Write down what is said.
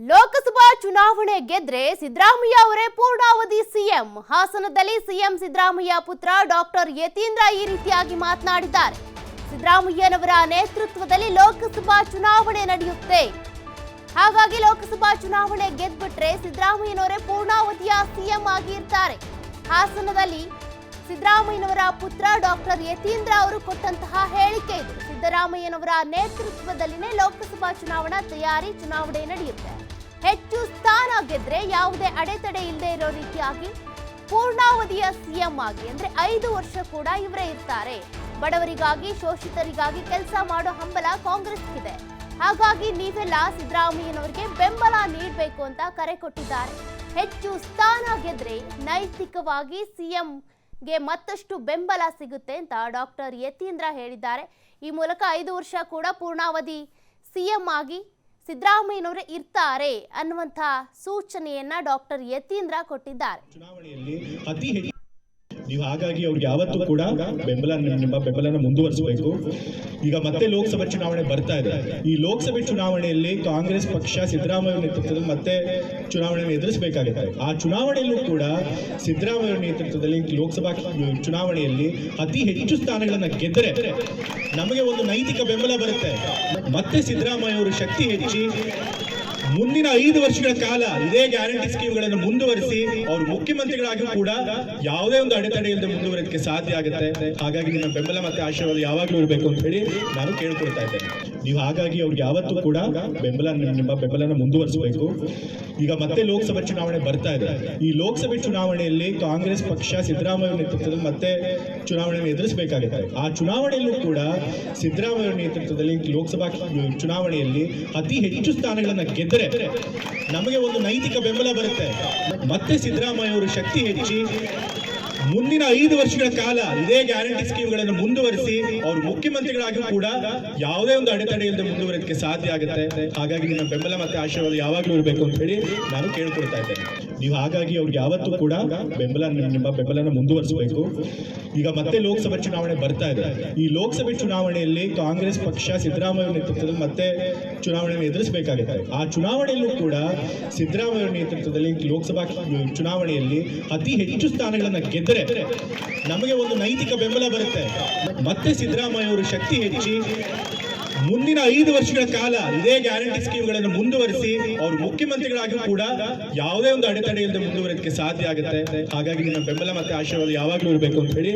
ಲೋಕಸಭಾ ಚುನಾವಣೆ ಗೆದ್ರೆ ಸಿದ್ದರಾಮಯ್ಯ ಅವರೇ ಪೂರ್ಣಾವಧಿ ಸಿಎಂ. ಹಾಸನದಲ್ಲಿ ಸಿಎಂ ಸಿದ್ದರಾಮಯ್ಯ ಪುತ್ರ ಡಾಕ್ಟರ್ ಯತೀಂದ್ರ ಈ ರೀತಿಯಾಗಿ ಮಾತನಾಡಿದ್ದಾರೆ. ಸಿದ್ದರಾಮಯ್ಯನವರ ನೇತೃತ್ವದಲ್ಲಿ ಲೋಕಸಭಾ ಚುನಾವಣೆ ನಡೆಯುತ್ತೆ. ಹಾಗಾಗಿ ಲೋಕಸಭಾ ಚುನಾವಣೆ ಗೆದ್ಬಿಟ್ರೆ ಸಿದ್ದರಾಮಯ್ಯನವರೇ ಪೂರ್ಣಾವಧಿಯ ಸಿಎಂ ಆಗಿ ಇರ್ತಾರೆ ಹಾಸನದಲ್ಲಿ ಸಿದ್ದರಾಮಯ್ಯನವರ ಪುತ್ರ ಡಾಕ್ಟರ್ ಯತೀಂದ್ರ ಅವರು ಕೊಟ್ಟಂತಹ ಹೇಳಿಕೆ ಇದು. ಸಿದ್ದರಾಮಯ್ಯನವರ ನೇತೃತ್ವದಲ್ಲಿನೇ ಲೋಕಸಭಾ ಚುನಾವಣಾ ತಯಾರಿ ಚುನಾವಣೆ ನಡೆಯುತ್ತೆ. ಹೆಚ್ಚು ಸ್ಥಾನ ಗೆದ್ರೆ ಯಾವುದೇ ಅಡೆತಡೆ ಇಲ್ಲದೆ ಇರೋ ರೀತಿಯಾಗಿ ಪೂರ್ಣಾವಧಿಯ ಸಿಎಂ ಆಗಿ, ಅಂದ್ರೆ ಐದು ವರ್ಷ ಕೂಡ ಇವರೇ ಇರ್ತಾರೆ. ಬಡವರಿಗಾಗಿ, ಶೋಷಿತರಿಗಾಗಿ ಕೆಲಸ ಮಾಡೋ ಹಂಬಲ ಕಾಂಗ್ರೆಸ್ ಇದೆ ಹಾಗಾಗಿ ನೀವೆಲ್ಲ ಸಿದ್ದರಾಮಯ್ಯನವರಿಗೆ ಬೆಂಬಲ ನೀಡಬೇಕು ಅಂತ ಕರೆ ಕೊಟ್ಟಿದ್ದಾರೆ. ಹೆಚ್ಚು ಸ್ಥಾನ ಗೆದ್ರೆ ನೈತಿಕವಾಗಿ ಸಿಎಂ ಗೆ ಮತ್ತಷ್ಟು ಬೆಂಬಲ ಸಿಗುತ್ತೆ ಅಂತ ಡಾಕ್ಟರ್ ಯತೀಂದ್ರ ಹೇಳಿದ್ದಾರೆ. ಈ ಮೂಲಕ ಐದು ವರ್ಷ ಕೂಡ ಪೂರ್ಣಾವಧಿ ಸಿಎಂ ಆಗಿ ಸಿದ್ದರಾಮಯ್ಯನವರೇ ಇರ್ತಾರೆ ಅನ್ನುವಂತಹ ಸೂಚನೆಯನ್ನ ಡಾಕ್ಟರ್ ಯತೀಂದ್ರ ಕೊಟ್ಟಿದ್ದಾರೆ. ನೀವು ಹಾಗಾಗಿ ಅವ್ರಿಗೆ ಯಾವತ್ತೂ ಕೂಡ ಬೆಂಬಲ ನಿಮ್ಮ ಬೆಂಬಲನ ಮುಂದುವರಿಸಬೇಕು. ಈಗ ಮತ್ತೆ ಲೋಕಸಭೆ ಚುನಾವಣೆ ಬರ್ತಾ ಇದೆ. ಈ ಲೋಕಸಭೆ ಚುನಾವಣೆಯಲ್ಲಿ ಕಾಂಗ್ರೆಸ್ ಪಕ್ಷ ಸಿದ್ದರಾಮಯ್ಯ ನೇತೃತ್ವದಲ್ಲಿ ಮತ್ತೆ ಚುನಾವಣೆಯನ್ನು ಎದುರಿಸಬೇಕಾಗುತ್ತೆ. ಆ ಚುನಾವಣೆಯಲ್ಲೂ ಕೂಡ ಸಿದ್ದರಾಮಯ್ಯ ನೇತೃತ್ವದಲ್ಲಿ ಲೋಕಸಭಾ ಚುನಾವಣೆಯಲ್ಲಿ ಅತಿ ಹೆಚ್ಚು ಸ್ಥಾನಗಳನ್ನು ಗೆದ್ದರೆ ನಮಗೆ ಒಂದು ನೈತಿಕ ಬೆಂಬಲ ಬರುತ್ತೆ. ಮತ್ತೆ ಸಿದ್ದರಾಮಯ್ಯ ಅವರು ಶಕ್ತಿ ಹೆಚ್ಚಿ ಮುಂದಿನ ಐದು ವರ್ಷಗಳ ಕಾಲ ಇದೇ ಗ್ಯಾರಂಟಿ ಸ್ಕೀಮ್ಗಳನ್ನು ಮುಂದುವರಿಸಿ ಅವರು ಮುಖ್ಯಮಂತ್ರಿಗಳಾಗಿ ಕೂಡ ಯಾವುದೇ ಒಂದು ಅಡೆತಡೆ ಇಲ್ಲದೆ ಮುಂದುವರಿಯೋದಕ್ಕೆ ಸಾಧ್ಯ ಆಗುತ್ತೆ. ಹಾಗಾಗಿ ನಿಮ್ಮ ಬೆಂಬಲ ಮತ್ತೆ ಆಶೀರ್ವಾದ ಯಾವಾಗಲೂ ಇರಬೇಕು ಅಂತ ಹೇಳಿ ನಾನು ಕೇಳ್ಕೊಳ್ತಾ ಇದ್ದೇನೆ. ನೀವು ಹಾಗಾಗಿ ಅವ್ರಿಗೆ ಯಾವತ್ತೂ ಕೂಡ ಬೆಂಬಲ ನಿಮ್ಮ ಬೆಂಬಲನ ಮುಂದುವರಿಸಬೇಕು. ಈಗ ಮತ್ತೆ ಲೋಕಸಭೆ ಚುನಾವಣೆ ಬರ್ತಾ ಇದೆ. ಈ ಲೋಕಸಭೆ ಚುನಾವಣೆಯಲ್ಲಿ ಕಾಂಗ್ರೆಸ್ ಪಕ್ಷ ಸಿದ್ದರಾಮಯ್ಯ ನೇತೃತ್ವದಲ್ಲಿ ಮತ್ತೆ ಚುನಾವಣೆಯನ್ನು ಎದುರಿಸಬೇಕಾಗುತ್ತೆ. ಆ ಚುನಾವಣೆಯಲ್ಲೂ ಕೂಡ ಸಿದ್ದರಾಮಯ್ಯ ನೇತೃತ್ವದಲ್ಲಿ ಲೋಕಸಭಾ ಚುನಾವಣೆಯಲ್ಲಿ ಅತಿ ಹೆಚ್ಚು ಸ್ಥಾನಗಳನ್ನು ಗೆದ್ದರೆ ನಮಗೆ ಒಂದು ನೈತಿಕ ಬೆಂಬಲ ಬರುತ್ತೆ. ಮತ್ತೆ ಸಿದ್ದರಾಮಯ್ಯ ಅವರು ಶಕ್ತಿ ಹೆಚ್ಚಿ ಮುಂದಿನ ಐದು ವರ್ಷಗಳ ಕಾಲ ಇದೇ ಗ್ಯಾರಂಟಿ ಸ್ಕೀಮ್ಗಳನ್ನು ಮುಂದುವರಿಸಿ ಅವರು ಮುಖ್ಯಮಂತ್ರಿಗಳಾಗಿ ಕೂಡ ಯಾವುದೇ ಒಂದು ಅಡೆತಡೆ ಇಲ್ಲದೆ ಸಾಧ್ಯ ಆಗುತ್ತೆ. ಹಾಗಾಗಿ ನಿಮ್ಮ ಬೆಂಬಲ ಮತ್ತೆ ಆಶೀರ್ವಾದ ಯಾವಾಗಲೂ ಇರಬೇಕು ಅಂತ ಹೇಳಿ ನಾನು ಕೇಳ್ಕೊಳ್ತಾ ಇದ್ದೇನೆ. ನೀವು ಹಾಗಾಗಿ ಅವ್ರಿಗೆ ಯಾವತ್ತೂ ಕೂಡ ಬೆಂಬಲ ನಿಮ್ಮ ಬೆಂಬಲನ ಮುಂದುವರಿಸಬೇಕು. ಈಗ ಮತ್ತೆ ಲೋಕಸಭೆ ಚುನಾವಣೆ ಬರ್ತಾ ಇದೆ. ಈ ಲೋಕಸಭೆ ಚುನಾವಣೆಯಲ್ಲಿ ಕಾಂಗ್ರೆಸ್ ಪಕ್ಷ ಸಿದ್ದರಾಮಯ್ಯ ನೇತೃತ್ವದಲ್ಲಿ ಮತ್ತೆ ಚುನಾವಣೆಯನ್ನು ಎದುರಿಸಬೇಕಾಗುತ್ತೆ. ಆ ಚುನಾವಣೆಯಲ್ಲೂ ಕೂಡ ಸಿದ್ದರಾಮಯ್ಯ ನೇತೃತ್ವದಲ್ಲಿ ಲೋಕಸಭಾ ಚುನಾವಣೆಯಲ್ಲಿ ಅತಿ ಹೆಚ್ಚು ಸ್ಥಾನಗಳನ್ನು ಗೆದ್ದರೆ ನಮಗೆ ಒಂದು ನೈತಿಕ ಬೆಂಬಲ ಬರುತ್ತೆ. ಮತ್ತೆ ಸಿದ್ದರಾಮಯ್ಯ ಅವರು ಶಕ್ತಿ ಹೆಚ್ಚಿ ಮುಂದಿನ ಐದು ವರ್ಷಗಳ ಕಾಲ ಇದೇ ಗ್ಯಾರಂಟಿ ಸ್ಕೀಮ್ಗಳನ್ನು ಮುಂದುವರಿಸಿ ಅವರು ಮುಖ್ಯಮಂತ್ರಿಗಳಾಗಿ ಕೂಡ ಯಾವುದೇ ಒಂದು ಅಡೆತಡೆ ಇಲ್ಲದೆ ಮುಂದುವರಿಯೋದಕ್ಕೆ ಸಾಧ್ಯ ಆಗುತ್ತೆ. ಹಾಗಾಗಿ ನಿಮ್ಮ ಬೆಂಬಲ ಮತ್ತೆ ಆಶೀರ್ವಾದ ಯಾವಾಗಲೂ ಇರಬೇಕು ಅಂತ ಹೇಳಿ